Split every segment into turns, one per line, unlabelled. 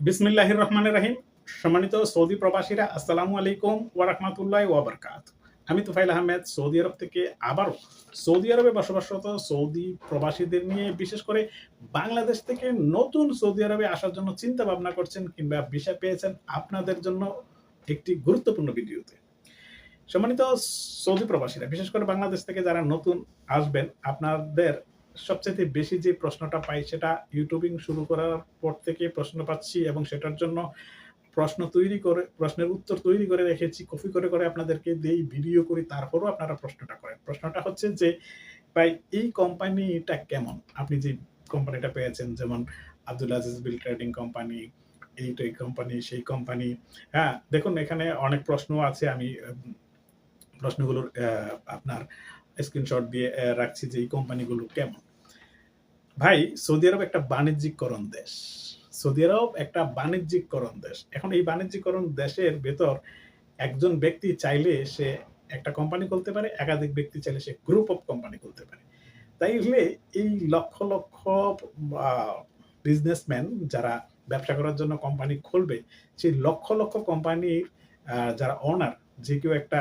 বিসমিল্লাহির রহমানির রাহিম সম্মানিত সৌদি প্রবাসীরা, আসসালামু আলাইকুম ওয়া রাহমাতুল্লাহি ওয়া বারাকাতুহু আমি তুফাইল আহমেদ, সৌদি আরব থেকে আবারও সৌদি আরবে বসবাসরত সৌদি প্রবাসীদের নিয়ে বিশেষ করে বাংলাদেশ থেকে নতুন সৌদি আরবে আসার জন্য চিন্তা ভাবনা করছেন কিংবা ভিসা পেয়েছেন আপনাদের জন্য একটি গুরুত্বপূর্ণ ভিডিওতে। সম্মানিত সৌদি প্রবাসীরা, বিশেষ করে বাংলাদেশ থেকে যারা নতুন আসবেন, আপনাদের সবচেয়ে বেশি যে প্রশ্নটা পাই সেটা ইউটিউবিং শুরু করার পর থেকে প্রশ্ন পাচ্ছি এবং সেটার জন্য প্রশ্ন তৈরি করে, প্রশ্নের উত্তর তৈরি করে রেখেছি, কপি করে করে আপনাদেরকে দেই, ভিডিও করি, তারপরও আপনারা প্রশ্নটা করেন। প্রশ্নটা হচ্ছে যে, ভাই, এই কোম্পানিটা কেমন? আপনি যে কোম্পানিটা পেয়েছেন, যেমন Abdul Aziz bill trading company এইটাই কোম্পানি, সেই কোম্পানি হ্যাঁ দেখুন, এখানে অনেক প্রশ্ন আছে, আমি প্রশ্নগুলোর আপনার স্ক্রিনশট দিয়ে রাখছি যে এই কোম্পানিগুলো কেমন। ভাই, সৌদি আরব একটা বাণিজ্যিকরণ দেশ। সৌদি আরব একটা বাণিজ্যিকরণ দেশ। এখন এই বাণিজ্যিকরণ দেশের ভেতর একজন ব্যক্তি চাইলে সে একটা কোম্পানি খুলতে পারে, একাধিক ব্যক্তি চাইলে সে গ্রুপ অফ কোম্পানি খুলতে পারে। তাইলে এই লক্ষ লক্ষ বিজনেসম্যান যারা ব্যবসা করার জন্য কোম্পানি খুলবে, সেই লক্ষ লক্ষ কোম্পানির যারা ওনার যে কেউ একটা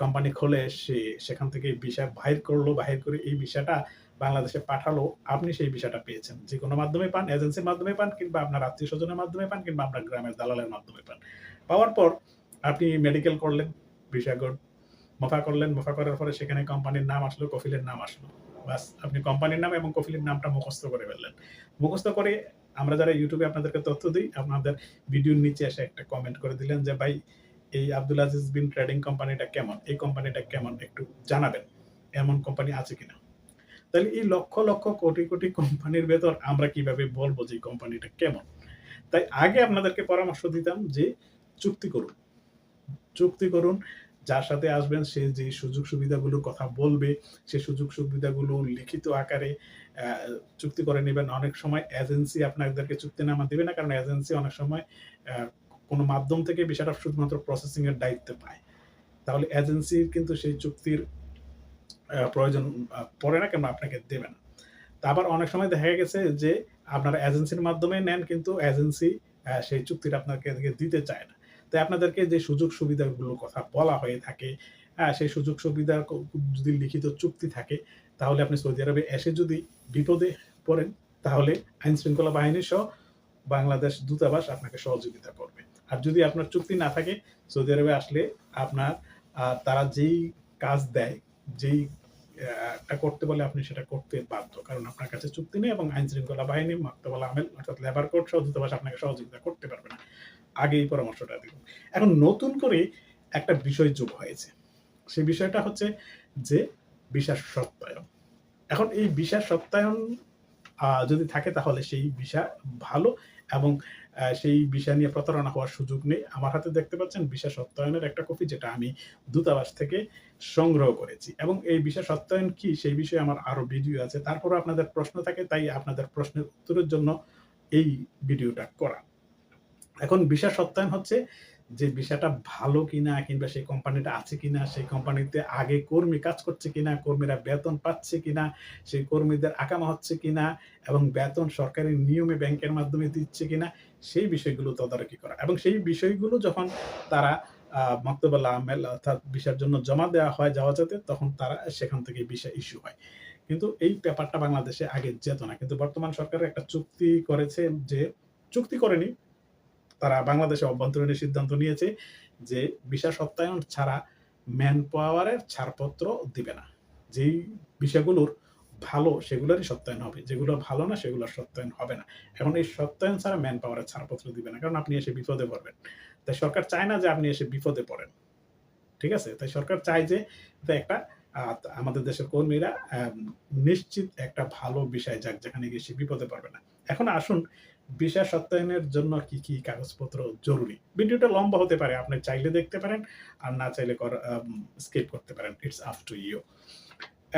কোম্পানি খোলে, সে সেখান থেকে ভিসা বাহির করল, বাহির করে এই ভিসাটা বাংলাদেশে পাঠালো, আপনি সেই বিষয়টা পেয়েছেন। যে কোনো মাধ্যমে পান এজেন্সির মাধ্যমে পান, কিংবা আপনার আত্মীয় স্বজনের মাধ্যমে পান, কিংবা আপনার গ্রামের দালালের মাধ্যমে পান। পাওয়ার পর আপনি মেডিকেল করলেন ভিসাগর মফা করলেন, মফা করার পরে সেখানে কোম্পানির নাম আসলো, কফিলের নাম আসলো। বাস, আপনি কোম্পানির নাম এবং কফিলের নামটা মুখস্থ করে ফেললেন। মুখস্থ করে আমরা যারা ইউটিউবে আপনাদেরকে তথ্য দিই, আপনাদের ভিডিওর নিচে এসে একটা কমেন্ট করে দিলেন যে, ভাই এই আব্দুল আজিজ বিন ট্রেডিং কোম্পানিটা কেমন? এই কোম্পানিটা কেমন? একটু জানাবেন, এমন কোম্পানি আছে কিনা? তাহলে এই লক্ষ লক্ষ কোটি কোটি কোম্পানির ভেতর আমরা কীভাবে বলব যে কোম্পানিটা কেমন? তাই আগে আপনাদেরকে পরামর্শ দিতাম যে চুক্তি করুন। চুক্তি করুন, যার সাথে আসবেন সে যে সুযোগ সুবিধাগুলোর কথা বলবে, সে সুযোগ সুবিধাগুলো লিখিত আকারে চুক্তি করে নেবেন। অনেক সময় এজেন্সি আপনাদেরকে চুক্তিনামা দেবে না, কারণ এজেন্সি অনেক সময় কোনো মাধ্যম থেকে বিষয়টা শুধুমাত্র প্রসেসিং এর দায়িত্ব পায়। তাহলে এজেন্সির কিন্তু সেই চুক্তির প্রয়োজন পড়ে না কেন আপনাকে দেবে না। তা আবার অনেক সময় দেখা গেছে যে আপনারা এজেন্সির মাধ্যমে নেন কিন্তু এজেন্সি সেই চুক্তিটা আপনাকে দিতে চায় না। তাই আপনাদেরকে যে সুযোগ সুবিধাগুলোর কথা বলা হয়ে থাকে হ্যাঁ সেই সুযোগ সুবিধার ক- যদি লিখিত চুক্তি থাকে, তাহলে আপনি সৌদি আরবে এসে যদি বিপদে পড়েন, তাহলে আইন শৃঙ্খলা বাহিনী সহ বাংলাদেশ দূতাবাস আপনাকে সহযোগিতা করবে। আর যদি আপনার চুক্তি না থাকে, সৌদি আরবে আসলে আপনার তারা যেই কাজ দেয়, যেই করতে বলে আপনি সেটা করতে বাধ্য। কারণ আপনার কাছে চুক্তি নেই এবং আইন শৃঙ্খলা বাহিনী মাক্তবল আমেল অর্থাৎ লেবার কোর্ট সহ দূতাবাস আপনাকে সহযোগিতা করতে পারবে না। আগে এই পরামর্শটা দিব এখন নতুন করে একটা বিষয় যোগ হয়েছে। সেই বিষয়টা হচ্ছে যে বিশ্বাস সত্যায়ন। এখন এই বিশ্বাস সত্যায়ন যদি থাকে তাহলে সেই বিষা ভালো এবং সেই বিষয় নিয়ে প্রতারণা হওয়ার সুযোগ নেই। আমার হাতে দেখতে পাচ্ছেন বিশেষ সত্যায়নের একটা কপি যেটা আমি দূতাবাস থেকে সংগ্রহ করেছি। এবং এই বিশেষ সত্যায়ন কি সেই বিষয়ে আমার আরও ভিডিও আছে। তারপরে আপনাদের প্রশ্ন থাকে, তাই আপনাদের প্রশ্নের উত্তরের জন্য এই ভিডিওটা করা। এখন বিশেষ সত্যায়ন হচ্ছে যে বিষয়টা ভালো কিনা কিংবা সেই কোম্পানিটা আছে কিনা, সেই কোম্পানিতে আগে কর্মী কাজ করছে কিনা, কর্মীরা বেতন পাচ্ছে কিনা, সেই কর্মীদের আকামা হচ্ছে কিনা এবং বেতন সরকারি নিয়মে ব্যাংকের মাধ্যমে দিচ্ছে কিনা, সেই বিষয়গুলো তদারকি করা। এবং সেই বিষয়গুলো যখন তারা মক্তবাল্লা আমেল অর্থাৎ বিষয়ের জন্য জমা দেওয়া হয় যাওয়া যাতে, তখন তারা সেখান থেকে বিষয় ইস্যু হয়। কিন্তু এই ব্যাপারটা বাংলাদেশে আগে যেত না। কিন্তু বর্তমান সরকার একটা চুক্তি করেছে যে, চুক্তি করেনি তারা বাংলাদেশে অভ্যন্তরীণ সিদ্ধান্ত নিয়েছে যে বিষয় সত্যায়ন ছাড়া ম্যান পাওয়ারের ছাড়পত্র দিবে না। যেই বিষয়গুলোর ভালো সেগুলোরই সত্যায়ন হবে। যেগুলো ভালো না সেগুলোর সত্যায়ন হবে না। এখন এই সত্যায়ন ছাড়া ম্যান পাওয়ারের ছাড়পত্র দিবে না, কারণ আপনি এসে বিপদে পড়বেন। তাই সরকার চায় না যে আপনি এসে বিপদে পড়েন। ঠিক আছে? তাই সরকার চায় যে একটা আমাদের দেশের কর্মীরা নিশ্চিত একটা ভালো বিষয় যাক, যেখানে গিয়ে সে বিপদে পড়বে না। এখন আসুন বিষয় সত্যায়নের জন্য কি কি কাগজপত্র জরুরি? ভিডিওটা লম্বা হতে পারে, আপনি চাইলে দেখতে পারেন, আর না চাইলে স্কিপ করতে পারেন ইটস আপ টু ইউ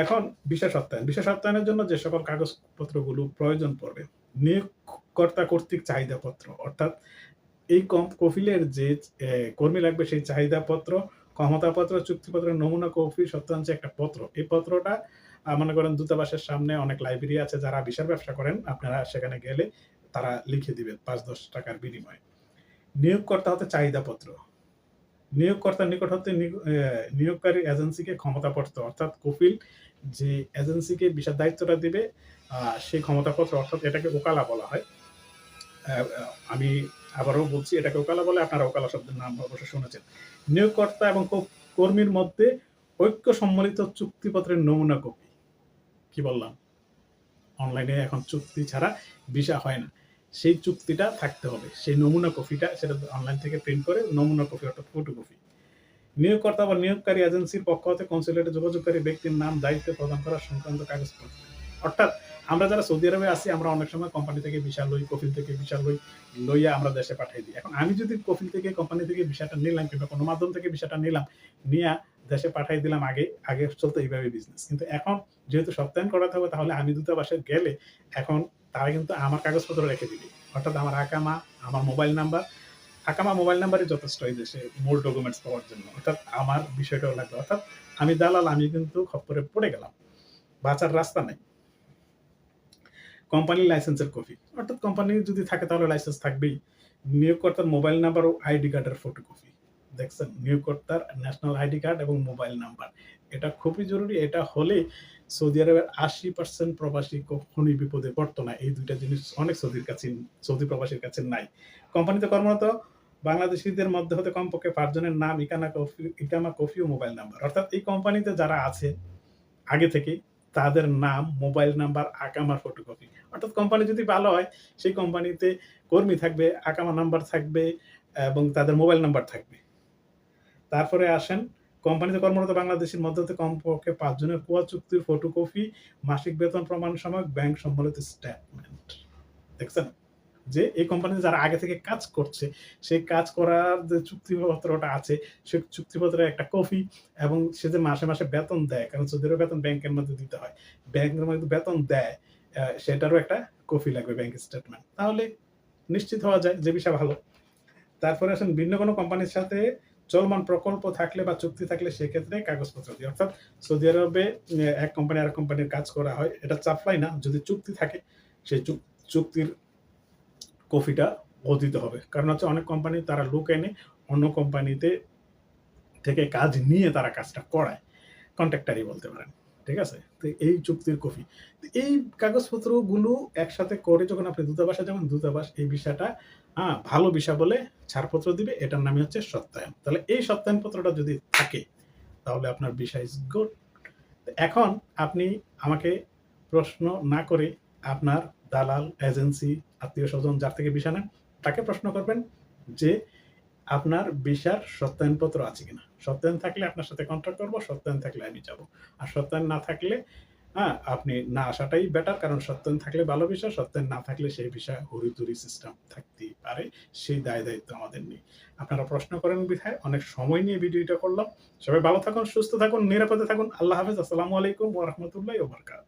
এখন বিষয় সত্যায়ন বিষয় সত্যায়নের জন্য যে সকল কাগজপত্রগুলো প্রয়োজন পড়বে, নিয়োগকর্তা কর্তৃক চাহিদাপত্র, অর্থাৎ এই কম কফিলের যে কর্মী লাগবে সেই চাহিদাপত্র, ক্ষমতাপত্র, চুক্তিপত্রের নমুনা কফি সত্যাংশ একটা পত্র, এই পত্রটা মনে করেন দূতাবাসের সামনে অনেক লাইব্রেরি আছে যারা বিশাল ব্যবসা করেন, আপনারা সেখানে গেলে তারা লিখে দিবে পাঁচ, দশ টাকার বিনিময়ে। নিয়োগকর্তা হতে চাহিদাপত্র। নিয়োগকর্তার নিকট হতে নিয়োগকারী এজেন্সিকে ক্ষমতাপত্র অর্থাৎ কফিল যে এজেন্সিকে বিশাল দায়িত্বটা দিবে সেই ক্ষমতাপত্র অর্থাৎ এটাকে ওকালা বলা হয়। আমি আবারও বলছি, এটাকে ওকালা বলে আপনারা ওকালা শব্দের নাম অবশ্য শুনেছেন। নিয়োগকর্তা এবং কর্মীর মধ্যে ঐক্য সম্মিলিত চুক্তিপত্রের নমুনা কপি। কি বললাম? অনলাইনে এখন চুক্তি ছাড়া ভিসা হয় না। সেই চুক্তিটা থাকতে হবে। সেই নমুনা কপিটা সেটা অনলাইন থেকে প্রিন্ট করে নমুনা কপি অর্থাৎ ফটো কপি নিয়োগকর্তা বা নিয়োগকারী এজেন্সির পক্ষ হতে কনসুলেটে যোগাযোগকারী ব্যক্তির নাম, দায়িত্ব প্রদান করা সংক্রান্ত কাগজপত্র। অর্থাৎ আমরা যারা সৌদি আরবে আছি, আমরা অনেক সময় কোম্পানি থেকে ভিসা লই, কফিল থেকে ভিসা লই, লইয়া আমরা দেশে পাঠিয়ে দিই। এখন আমি যদি কফিল থেকে কোম্পানি থেকে ভিসাটা নিলাম কিংবা কোনো মাধ্যম থেকে ভিসাটা নিলাম, নিয়ে দেশে পাঠিয়ে দিলাম আগে আগে চলতো এইভাবে বিজনেস কিন্তু এখন যেহেতু সত্যায়ন করাতে হবে, তাহলে আমি দূতাবাসে গেলে এখন তারা কিন্তু আমার কাগজপত্র রেখে দিবে। অর্থাৎ আমার আকামা আমার মোবাইল নাম্বার আকামা মোবাইল নাম্বারই যথেষ্ট এই দেশে মূল ডকুমেন্টস পাওয়ার জন্য। অর্থাৎ আমার বিষয়টাও লাগবে। অর্থাৎ আমি দালাল, আমি কিন্তু খপ্পরে পড়ে গেলাম। বাঁচার রাস্তা নাই। কোম্পানির লাইসেন্সের কপি অর্থাৎ কোম্পানি যদি থাকে তাহলে লাইসেন্স থাকবেই। নিয়োগকর্তার মোবাইল নাম্বার ও আইডি কার্ডের ফটোকপি দেখছেন নিয়োগকর্তার ন্যাশনাল আইডি কার্ড এবং মোবাইল নাম্বার এটা খুবই জরুরি, এটা হলে সৌদি আরবের আশি পার্সেন্ট প্রবাসী কখনোই বিপদে পড়তো না। এই দুইটা জিনিস অনেক সৌদির কাছে, সৌদি প্রবাসীর কাছে নাই। কোম্পানিতে কর্মরত বাংলাদেশিদের মধ্যে হতে কমপক্ষে পাঁচজনের নাম, ইকানা কফি, ইকামা কফি ও মোবাইল নাম্বার অর্থাৎ এই কোম্পানিতে যারা আছে, আগে থেকে তাদের নাম মোবাইল নাম্বার আকামার ফটোকপি অর্থাৎ কোম্পানি যদি ভালো হয়, সেই কোম্পানিতে কর্মী থাকবে, আকামা নাম্বার থাকবে, এবং তাদের মোবাইল নাম্বার থাকবে। তারপরে আসেন, কোম্পানিতে কর্মরত বাংলাদেশের মধ্যে কমপক্ষে পাঁচজনের কোয়া চুক্তির ফটোকপি, মাসিক বেতন প্রমাণ সময় ব্যাংক সম্বলিত স্টেটমেন্ট দেখছেন? যে এই কোম্পানিতে যারা আগে থেকে কাজ করছে, সেই কাজ করার যে চুক্তিপত্রটা আছে সেই চুক্তিপত্রের একটা কপি এবং সে যে মাসে মাসে বেতন দেয়, কারণ সৌদিরও বেতন ব্যাংকের মধ্যে দিতে হয়, ব্যাংকের মধ্যে বেতন দেয় সেটারও একটা কপি লাগবে ব্যাংক স্টেটমেন্ট তাহলে নিশ্চিত হওয়া যায় যে বিষয় ভালো। তারপরে আসেন ভিন্ন কোনো কোম্পানির সাথে চলমান প্রকল্প থাকলে বা চুক্তি থাকলে সেক্ষেত্রে কাগজপত্র দিয়ে অর্থাৎ সৌদি আরবে এক কোম্পানি আর কোম্পানির কাজ করা হয়, এটা চাপলাই না, যদি চুক্তি থাকে, সেই চুক্তির কপিটা ও হবে। কারণ হচ্ছে অনেক কোম্পানি তারা লোক এনে অন্য কোম্পানিতে থেকে কাজ নিয়ে তারা কাজটা করায় কন্ট্রাক্টারই বলতে পারেন। ঠিক আছে? তো এই চুক্তির কপি। এই কাগজপত্রগুলো একসাথে করে যখন আপনি দূতাবাসে যেমন দূতাবাস এই বিষয়টা হ্যাঁ ভালো বিষয় বলে ছাড়পত্র দিবে, এটার নামই হচ্ছে সত্যায়ন। তাহলে এই সত্যায়ন পত্রটা যদি থাকে, তাহলে আপনার বিষয় ইজ গুড এখন আপনি আমাকে প্রশ্ন না করে আপনার দালাল এজেন্সি আত্মীয় স্বজন যার থেকে বিষা নেন, তাকে প্রশ্ন করবেন যে আপনার বিষার সত্যায়নপত্র আছে কিনা। সত্যায়ন থাকলে আপনার সাথে কন্ট্যাক্ট করব, সত্যায়ন থাকলে আমি যাব। আর সত্যায়ন না থাকলে হ্যাঁ আপনি না আসাটাই বেটার কারণ সত্যেন থাকলে ভালো বিষয় সত্যেন না থাকলে সেই বিষয়ে হরিদুরি সিস্টেম থাকতেই পারে, সেই দায় দায়িত্ব আমাদের নেই। আপনারা প্রশ্ন করেন বিধায়, অনেক সময় নিয়ে ভিডিওটা করলাম। সবাই ভালো থাকুন, সুস্থ থাকুন, নিরাপদে থাকুন। আল্লাহ হাফেজ, আসসালামু আলাইকুম ওরহমতুল্লাহ ওবরকাত